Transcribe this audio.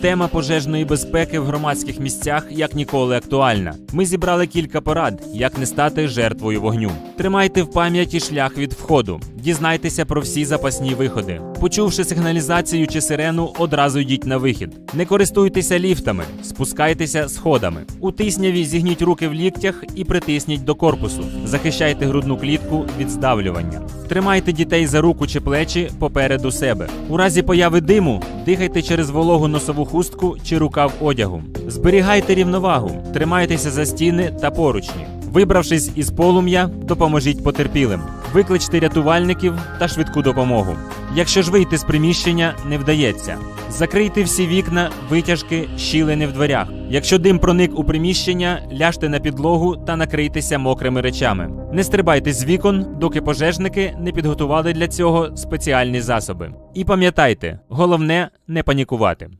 Тема пожежної безпеки в громадських місцях як ніколи актуальна. Ми зібрали кілька порад, як не стати жертвою вогню. Тримайте в пам'яті шлях від входу, дізнайтеся про всі запасні виходи. Почувши сигналізацію чи сирену, одразу йдіть на вихід. Не користуйтеся ліфтами, спускайтеся сходами. У тисняві зігніть руки в ліктях і притисніть до корпусу. Захищайте грудну клітку від здавлювання. Тримайте дітей за руку чи плечі попереду себе. У разі появи диму дихайте через вологу носову хустку чи рукав одягу. Зберігайте рівновагу, тримайтеся за стіни та поручні. Вибравшись із полум'я, допоможіть потерпілим. Викличте рятувальників та швидку допомогу. Якщо ж вийти з приміщення не вдається, закрийте всі вікна, витяжки, щілини в дверях. Якщо дим проник у приміщення, ляжте на підлогу та накрийтеся мокрими речами. Не стрибайте з вікон, доки пожежники не підготували для цього спеціальні засоби. І пам'ятайте, головне не панікувати.